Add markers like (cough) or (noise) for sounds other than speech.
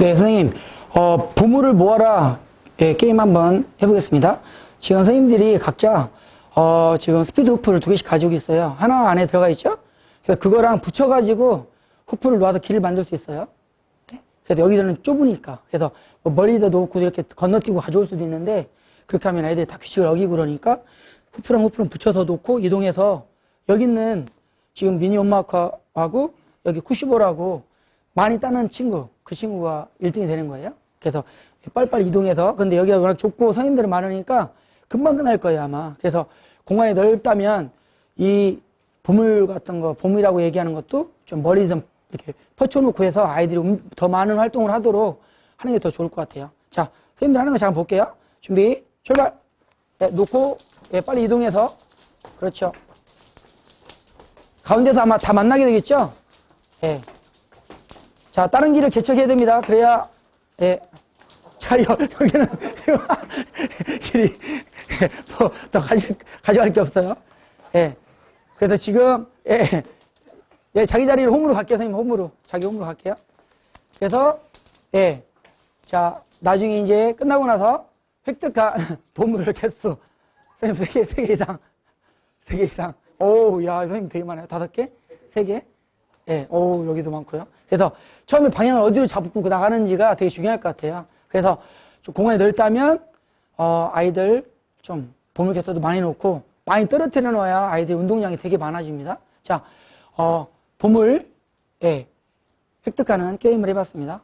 네, 선생님. 어, 보물을 모아라. 예, 게임 한번 해보겠습니다. 지금 선생님들이 각자, 어, 지금 스피드 후프를 두 개씩 가지고 있어요. 하나 안에 들어가 있죠? 그래서 그거랑 붙여가지고 후프를 놓아서 길을 만들 수 있어요. 네? 그래서 여기서는 좁으니까. 그래서 뭐 머리에다 놓고 이렇게 건너뛰고 가져올 수도 있는데, 그렇게 하면 아이들이 다 규칙을 어기고 그러니까, 후프랑 후프랑 붙여서 놓고 이동해서, 여기 있는 지금 미니 홈마크하고 여기 쿠시볼하고 많이 따는 친구, 그 친구가 1등이 되는 거예요. 그래서 빨리빨리 이동해서, 근데 여기가 워낙 좁고 선생님들이 많으니까 금방 끝날 거예요, 아마. 그래서 공간이 넓다면 이 보물 같은 거, 보물이라고 얘기하는 것도 좀 멀리 좀 이렇게 퍼쳐놓고 해서 아이들이 음- 더 많은 활동을 하도록 하는 게 더 좋을 것 같아요. 자, 선생님들 하는 거 잠깐 볼게요. 준비, 출발! 네, 놓고, 예, 빨리 이동해서. 그렇죠. 가운데서 아마 다 만나게 되겠죠? 예. 자, 다른 길을 개척해야 됩니다. 그래야, 예. 자, 여, 여기는, (laughs) 길이, 뭐, 더 가져, 가져갈 게 없어요. 예. 그래서 지금, 예. 예, 자기 자리를 홈으로 갈게요, 선생님. 홈으로. 자기 홈으로 갈게요. 그래서, 예. 자, 나중에 이제 끝나고 나서 획득한 (laughs) 보물을 개수. 선생님, 세 개, 세 개 이상. 세 개 이상. 오, 야, 선생님 되게 많아요. 다섯 개? 세 개? 예, 오, 여기도 많고요. 그래서 처음에 방향을 어디로 잡고 나가는지가 되게 중요할 것 같아요. 그래서 좀 공간이 넓다면, 어, 아이들 좀 보물 개수도 많이 놓고, 많이 떨어뜨려 놓아야 아이들 운동량이 되게 많아집니다. 자, 어, 보물, 예, 획득하는 게임을 해봤습니다.